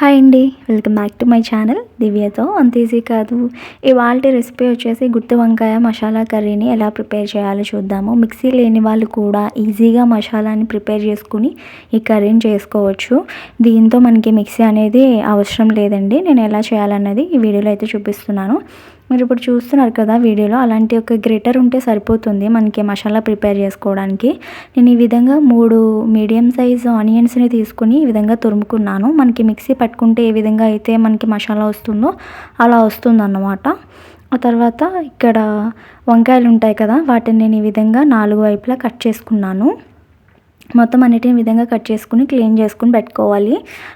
Hi అండి welcome back to my channel. దివ్యతో అంత easy కాదు. ఇవాళ రెసిపీ వచ్చేసి గుత్తి వంకాయ మసాలా కర్రీని ఎలా ప్రిపేర్ చేయాలో చూద్దాము. మిక్సీ లేని వాళ్ళు కూడా ఈజీగా మసాలాని ప్రిపేర్ చేసుకుని ఈ కర్రీని చేసుకోవచ్చు. దీంతో మనకి మిక్సీ అనేది అవసరం లేదండి. నేను ఎలా చేయాలన్నది ఈ వీడియోలో అయితే చూపిస్తున్నాను. మీరు ఇప్పుడు చూస్తున్నారు కదా వీడియోలో అలాంటి ఒక గ్రేటర్ ఉంటే సరిపోతుంది మనకి మసాలా ప్రిపేర్ చేసుకోవడానికి. నేను ఈ విధంగా మూడు మీడియం సైజ్ ఆనియన్స్ని తీసుకుని ఈ విధంగా తురుముకున్నాను. మనకి మిక్సీ పట్టుకుంటే ఏ విధంగా అయితే మనకి మసాలా వస్తుందో అలా వస్తుందన్నమాట. ఆ తర్వాత ఇక్కడ వంకాయలు ఉంటాయి కదా వాటిని నేను ఈ విధంగా నాలుగు వైపులా కట్ చేసుకున్నాను. మొత్తం అన్నిటిని విధంగా కట్ చేసుకుని క్లీన్ చేసుకుని పెట్టుకోవాలి.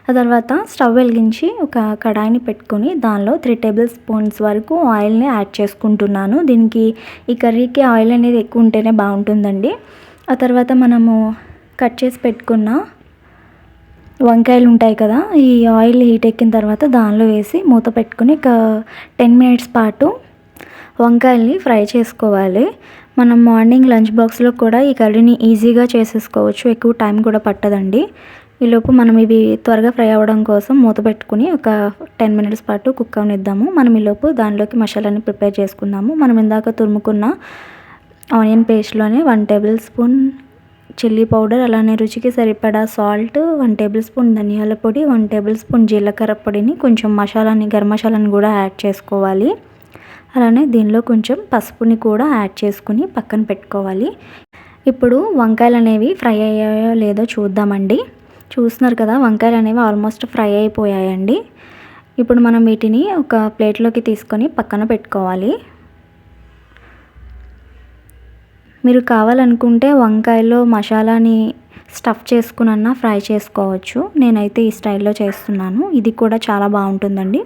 ఆ తర్వాత స్టవ్ వెలిగించి ఒక కడాయిని పెట్టుకొని దానిలో త్రీ టేబుల్ స్పూన్స్ వరకు ఆయిల్ని యాడ్ చేసుకుంటున్నాను. దీనికి ఈ కర్రీకి ఆయిల్ అనేది ఎక్కువ ఉంటేనే బాగుంటుందండి. ఆ తర్వాత మనము కట్ చేసి పెట్టుకున్న వంకాయలు ఉంటాయి కదా ఈ ఆయిల్ హీట్ ఎక్కిన తర్వాత దానిలో వేసి మూత పెట్టుకుని ఒక టెన్ మినిట్స్ పాటు వంకాయల్ని ఫ్రై చేసుకోవాలి. మనం మార్నింగ్ లంచ్ బాక్స్లో కూడా ఈ కర్రీని ఈజీగా చేసేసుకోవచ్చు. ఎక్కువ టైం కూడా పట్టదండి. ఈలోపు మనం ఇవి త్వరగా ఫ్రై అవ్వడం కోసం మూత పెట్టుకుని ఒక టెన్ మినిట్స్ పాటు కుక్ అవనిద్దాము. మనం ఈలోపు దానిలోకి మసాలాని ప్రిపేర్ చేసుకుందాము. మనం ఇందాక తురుముకున్న ఆనియన్ పేస్ట్లోనే one tablespoon chilli powder అలానే రుచికి సరిపడా సాల్ట్ వన్ టేబుల్ స్పూన్ ధనియాల పొడి వన్ టేబుల్ స్పూన్ జీలకర్ర పొడిని కొంచెం మసాలాని గరం మసాలాని కూడా యాడ్ చేసుకోవాలి. అలానే దీనిలో కొంచెం పసుపుని కూడా యాడ్ చేసుకుని పక్కన పెట్టుకోవాలి. ఇప్పుడు వంకాయలు అనేవి ఫ్రై అయ్యాయో లేదో చూద్దామండి. చూస్తున్నారు కదా వంకాయలు అనేవి ఆల్మోస్ట్ ఫ్రై అయిపోయాయండి. ఇప్పుడు మనం వీటిని ఒక ప్లేట్లోకి తీసుకొని పక్కన పెట్టుకోవాలి. మీరు కావాలనుకుంటే వంకాయలో మసాలాని స్టఫ్ చేసుకునన్నా ఫ్రై చేసుకోవచ్చు. నేనైతే ఈ స్టైల్లో చేస్తున్నాను. ఇది కూడా చాలా బాగుంటుందండి.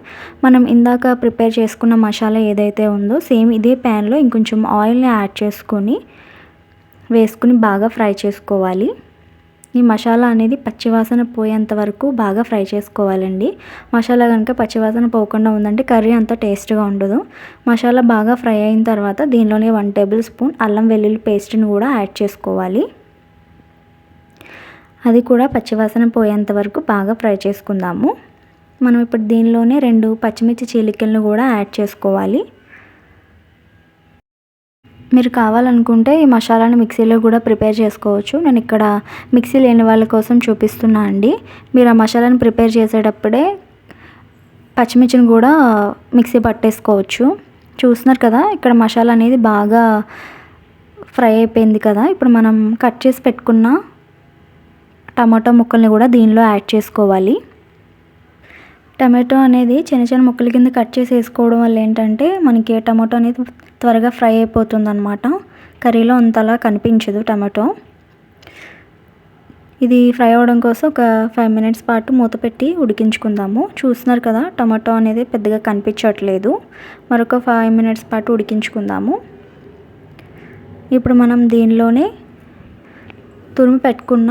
మనం ఇందాక ప్రిపేర్ చేసుకున్న మసాలా ఏదైతే ఉందో సేమ్ ఇదే ప్యాన్లో ఇంకొంచెం ఆయిల్ని యాడ్ చేసుకొని వేసుకుని బాగా ఫ్రై చేసుకోవాలి. ఈ మసాలా అనేది పచ్చివాసన పోయేంత వరకు బాగా ఫ్రై చేసుకోవాలండి. మసాలా కనుక పచ్చివాసన పోకుండా ఉందంటే కర్రీ అంత టేస్ట్గా ఉండదు. మసాలా బాగా ఫ్రై అయిన తర్వాత దీనిలోనే వన్ టేబుల్ స్పూన్ అల్లం వెల్లుల్లి పేస్ట్ని కూడా యాడ్ చేసుకోవాలి. అది కూడా పచ్చివాసన పోయేంత వరకు బాగా ఫ్రై చేసుకుందాము. మనం ఇప్పుడు దీనిలోనే రెండు పచ్చిమిర్చి చీలికలను కూడా యాడ్ చేసుకోవాలి. మీరు కావాలనుకుంటే ఈ మసాలాను మిక్సీలో కూడా ప్రిపేర్ చేసుకోవచ్చు. నేను ఇక్కడ మిక్సీ లేని వాళ్ళ కోసం చూపిస్తున్నా అండి. మీరు ఆ మసాలాను ప్రిపేర్ చేసేటప్పుడే పచ్చిమిర్చిని కూడా మిక్సీ పట్టేసుకోవచ్చు. చూస్తున్నారు కదా ఇక్కడ మసాలా అనేది బాగా ఫ్రై అయిపోయింది కదా. ఇప్పుడు మనం కట్ చేసి పెట్టుకున్న టమాటో ముక్కల్ని కూడా దీనిలో యాడ్ చేసుకోవాలి. టమాటో అనేది చిన్న చిన్న ముక్కల కింద కట్ చేసి వేసుకోవడం వల్ల ఏంటంటే మనకి టమాటో అనేది త్వరగా ఫ్రై అయిపోతుంది అనమాట కర్రీలో అంతలా కనిపించదు టమాటో. ఇది ఫ్రై అవ్వడం కోసం ఒక ఫైవ్ మినిట్స్ పాటు మూత పెట్టి ఉడికించుకుందాము. చూస్తున్నారు కదా టమాటో అనేది పెద్దగా కనిపించట్లేదు. మరొక ఫైవ్ మినిట్స్ పాటు ఉడికించుకుందాము. ఇప్పుడు మనం దీనిలోనే తురిమి పెట్టుకున్న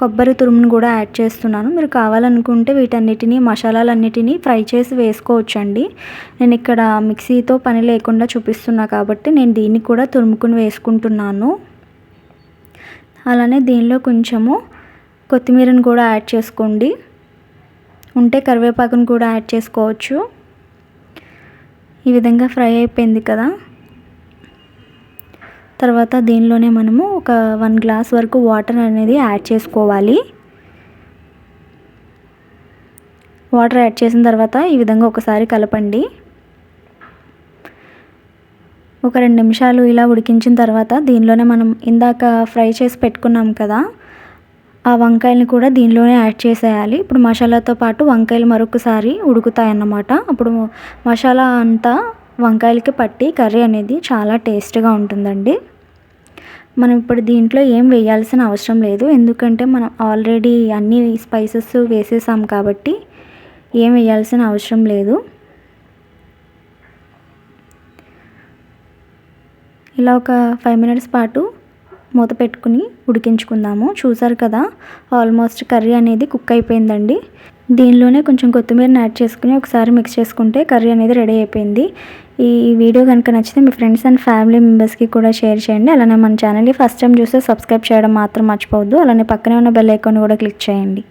కొబ్బరి తురుమును కూడా యాడ్ చేస్తున్నాను. మీరు కావాలనుకుంటే వీటన్నిటిని మసాలాలన్నిటినీ ఫ్రై చేసి వేసుకోవచ్చండి. నేను ఇక్కడ మిక్సీతో పని లేకుండా చూపిస్తున్నా కాబట్టి నేను దీన్ని కూడా తురుముకుని వేసుకుంటున్నాను. అలానే దీనిలో కొంచెము కొత్తిమీరను కూడా యాడ్ చేసుకోండి. ఉంటే కరివేపాకును కూడా యాడ్ చేసుకోవచ్చు. ఈ విధంగా ఫ్రై అయిపోయింది కదా. తర్వాత దీనిలోనే మనము ఒక వన్ గ్లాస్ వరకు వాటర్ అనేది యాడ్ చేసుకోవాలి. వాటర్ యాడ్ చేసిన తర్వాత ఈ విధంగా ఒకసారి కలపండి. ఒక రెండు నిమిషాలు ఇలా ఉడికించిన తర్వాత దీనిలోనే మనం ఇందాక ఫ్రై చేసి పెట్టుకున్నాం కదా ఆ వంకాయలని కూడా దీనిలోనే యాడ్ చేసేయాలి. ఇప్పుడు మసాలాతో పాటు వంకాయలు మరొకసారి ఉడుకుతాయి అన్నమాట అప్పుడు మసాలా అంతా వంకాయలకి పట్టి కర్రీ అనేది చాలా టేస్ట్గా ఉంటుందండి. మనం ఇప్పుడు దీంట్లో ఏం వేయాల్సిన అవసరం లేదు. ఎందుకంటే మనం ఆల్రెడీ అన్ని స్పైసెస్ వేసేసాం కాబట్టి ఏం వేయాల్సిన అవసరం లేదు. ఇలా ఒక ఫైవ్ మినిట్స్ పాటు మూత పెట్టుకుని ఉడికించుకుందాము. చూసారు కదా ఆల్మోస్ట్ కర్రీ అనేది కుక్ అయిపోయిందండి. దీనిలోనే కొంచెం కొత్తిమీరని యాడ్ చేసుకుని ఒకసారి మిక్స్ చేసుకుంటే కర్రీ అనేది రెడీ అయిపోయింది. ఈ వీడియో కనుక నచ్చితే మీ ఫ్రెండ్స్ అండ్ ఫ్యామిలీ మెంబర్స్కి కూడా షేర్ చేయండి. అలానే మన ఛానల్ని ఫస్ట్ టైం చూస్తే సబ్స్క్రైబ్ చేయడం మాత్రం మర్చిపోవద్దు. అలానే పక్కనే ఉన్న బెల్ ఐకాన్ కూడా క్లిక్ చేయండి.